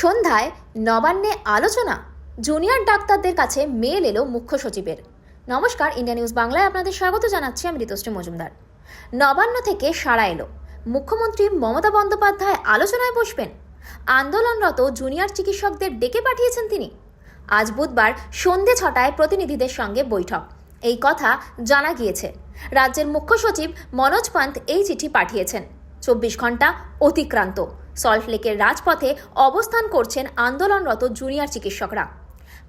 সন্ধ্যায় নবান্নে আলোচনা। জুনিয়র ডাক্তারদের কাছে মেল এলো মুখ্য সচিবের। নমস্কার, ইন্ডিয়া নিউজ বাংলায় আপনাদের স্বাগত জানাচ্ছি আমি ঋতুশ্রী মজুমদার। নবান্ন থেকে সাড়া এলো। মুখ্যমন্ত্রী মমতা বন্দ্যোপাধ্যায় আলোচনায় বসবেন। আন্দোলনরত জুনিয়র চিকিৎসকদের ডেকে পাঠিয়েছেন তিনি। আজ বুধবার সন্ধে ছটায় প্রতিনিধিদের সঙ্গে বৈঠক। এই কথা জানা গিয়েছে। রাজ্যের মুখ্য সচিব মনোজ পান্ত এই চিঠি পাঠিয়েছেন। চব্বিশ ঘণ্টা অতিক্রান্ত। সল্টলেকের রাজপথে অবস্থান করছেন আন্দোলনরত জুনিয়র চিকিৎসকরা।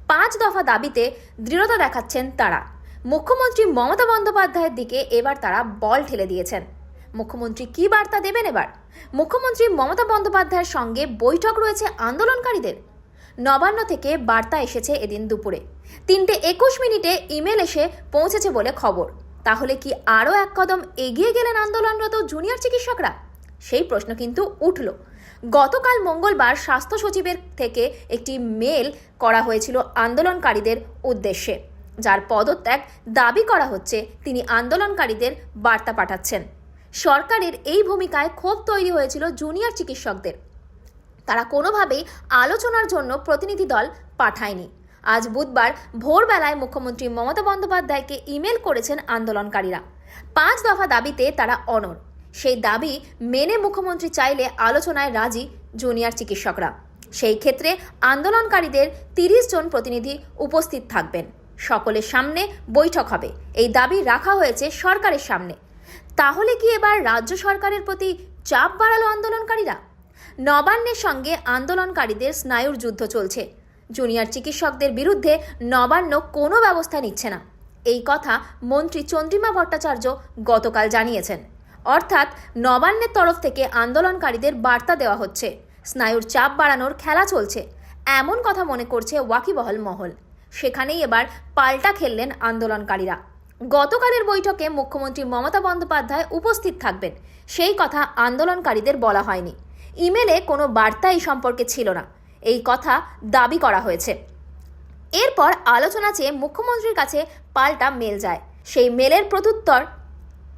পাঁচ দফা দাবিতে দৃঢ়তা দেখাচ্ছেন তারা। মুখ্যমন্ত্রী মমতা বন্দ্যোপাধ্যায়ের দিকে এবার তারা বল ঠেলে দিয়েছেন। মুখ্যমন্ত্রী কি বার্তা দেবেন এবার? মুখ্যমন্ত্রী মমতা বন্দ্যোপাধ্যায়ের সঙ্গে বৈঠক রয়েছে আন্দোলনকারীদের। নবান্ন থেকে বার্তা এসেছে এদিন দুপুরে। তিনটে একুশ মিনিটে ইমেল এসে পৌঁছেছে বলে খবর। তাহলে কি আরও এক কদম এগিয়ে গেলেন আন্দোলনরত জুনিয়র চিকিৎসকরা? সেই প্রশ্ন কিন্তু উঠল। গতকাল মঙ্গলবার স্বাস্থ্য সচিবের থেকে একটি মেল করা হয়েছিল আন্দোলনকারীদের উদ্দেশ্যে। যার পদত্যাগ দাবি করা হচ্ছে, তিনি আন্দোলনকারীদের বার্তা পাঠাচ্ছেন। সরকারের এই ভূমিকায় ক্ষোভ তৈরি হয়েছিল জুনিয়র চিকিৎসকদের। তারা কোনোভাবেই আলোচনার জন্য প্রতিনিধি দল পাঠায়নি। আজ বুধবার ভোরবেলায় মুখ্যমন্ত্রী মমতা বন্দ্যোপাধ্যায়কে ইমেল করেছেন আন্দোলনকারীরা। পাঁচ দফা দাবিতে তারা অনর সেই দাবি মেনে মুখ্যমন্ত্রী চাইলে আলোচনায় রাজি জুনিয়র চিকিৎসকরা। সেই ক্ষেত্রে আন্দোলনকারীদের তিরিশ জন প্রতিনিধি উপস্থিত থাকবেন। সকলের সামনে বৈঠক হবে। এই দাবি রাখা হয়েছে সরকারের সামনে। তাহলে কি এবার রাজ্য সরকারের প্রতি চাপ বাড়ালো আন্দোলনকারীরা? নবান্নের সঙ্গে আন্দোলনকারীদের স্নায়ুর যুদ্ধ চলছে। জুনিয়র চিকিৎসকদের বিরুদ্ধে নবান্ন কোনো ব্যবস্থা নিচ্ছে না। এই কথা মন্ত্রী চন্দ্রিমা ভট্টাচার্য গতকাল জানিয়েছেন। অর্থাৎ নবান্নের তরফ থেকে আন্দোলনকারীদের বার্তা দেওয়া হচ্ছে। স্নায়ুর চাপ বাড়ানোর খেলা চলছে। এমন কথা মনে করছে ওয়াকিবহল মহল। সেখানেই এবার পাল্টা খেললেন আন্দোলনকারীরা। গতকালের বৈঠকে মুখ্যমন্ত্রী মমতা বন্দ্যোপাধ্যায় উপস্থিত থাকবেন। সেই কথা আন্দোলনকারীদের বলা হয়নি। ইমেলে কোনো বার্তা এই সম্পর্কে ছিল না। এই কথা দাবি করা হয়েছে। এরপর আলোচনা চেয়ে মুখ্যমন্ত্রীর কাছে পাল্টা মেল যায়। সেই মেলের প্রত্যুত্তর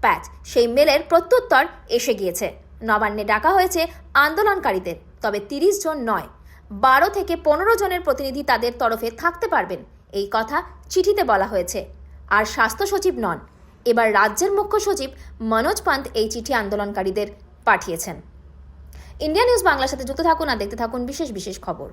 প্যাচ। সেই মেলের প্রত্যুত্তর এসে গিয়েছে। নবান্নে ডাকা হয়েছে আন্দোলনকারীদের, তবে তিরিশ জন নয়। বারো থেকে পনেরো জনের প্রতিনিধি তাদের তরফে থাকতে পারবেন, এই কথা চিঠিতে বলা হয়েছে। আর স্বাস্থ্য সচিব নন। এবার রাজ্যের মুখ্য সচিব মনোজ পান্ত এই চিঠি আন্দোলনকারীদের পাঠিয়েছেন। ইন্ডিয়া নিউজ বাংলার সাথে যুক্ত থাকুন আর দেখতে থাকুন বিশেষ বিশেষ খবর।